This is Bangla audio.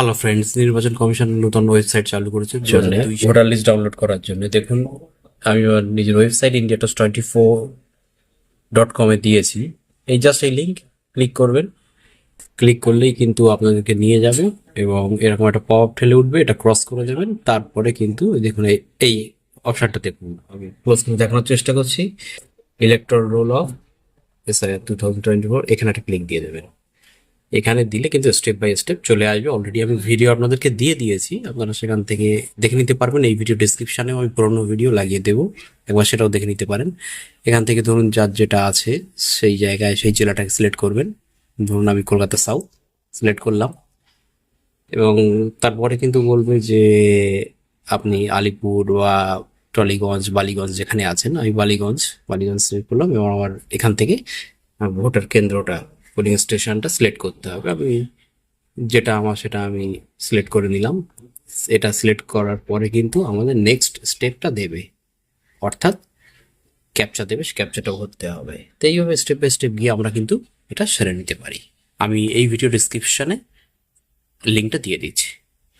হ্যালো ফ্রেন্ডস নির্বাচন কমিশন নতুন ওয়েবসাইট চালু করেছে জন্য ভোটার লিস্ট ডাউনলোড করার জন্য। দেখুন আমি আমার নিজের website India toss twenty four dot কমে দিয়েছি। এই জাস্ট এই লিঙ্ক ক্লিক করবেন। ক্লিক করলেই কিন্তু আপনাদেরকে নিয়ে যাবে এবং এরকম একটা পপ ঠেলে উঠবে এটা ক্রস করে যাবেন তারপরে কিন্তু দেখুন এই- অপশনটা দেখুন। আমি ক্লোজ করে দেখানোর চেষ্টা করছি। Electoral roll of SIR two thousand twenty four এখানে একটা ক্লিক দিয়ে দেবেন। এখানে দিলে কিন্তু স্টেপ বাই স্টেপ চলে আসবে। অলরেডি আমি ভিডিও আপনাদেরকে দিয়ে দিয়েছি। আপনারা সেখান থেকে দেখে নিতে পারবেন। এই ভিডিও ডিসক্রিপশানেও আমি পুরোনো ভিডিও লাগিয়ে দেবো। একবার সেটাও দেখে নিতে পারেন। এখান থেকে ধরুন যার যেটা আছে, সেই জায়গায় সেই জেলাটাকে সিলেক্ট করবেন। ধরুন আমি কলকাতা সাউথ সিলেক্ট করলাম। এবং তারপরে কিন্তু বলবে যে, আপনি আলিপুর বা টলিগঞ্জ, বালিগঞ্জ যেখানে আছেন, আমি বালিগঞ্জ বালিগঞ্জ সিলেক্ট করলাম এবং আমার এখান থেকে ভোটার কেন্দ্রটা পোলিং স্টেশনটা সিলেক্ট করতে হবে। আমি যেটা আমার সেটা আমি সিলেক্ট করে নিলাম। এটা সিলেক্ট করার পরে কিন্তু আমাদের নেক্সট স্টেপটা দেবে। অর্থাৎ ক্যাপচা দেবে সে ক্যাপচাটাও করতে হবে। তো এইভাবে স্টেপ বাই স্টেপ গিয়ে আমরা কিন্তু এটা সেরে নিতে পারি। আমি এই ভিডিও ডিসক্রিপশানে লিঙ্কটা দিয়ে দিচ্ছি।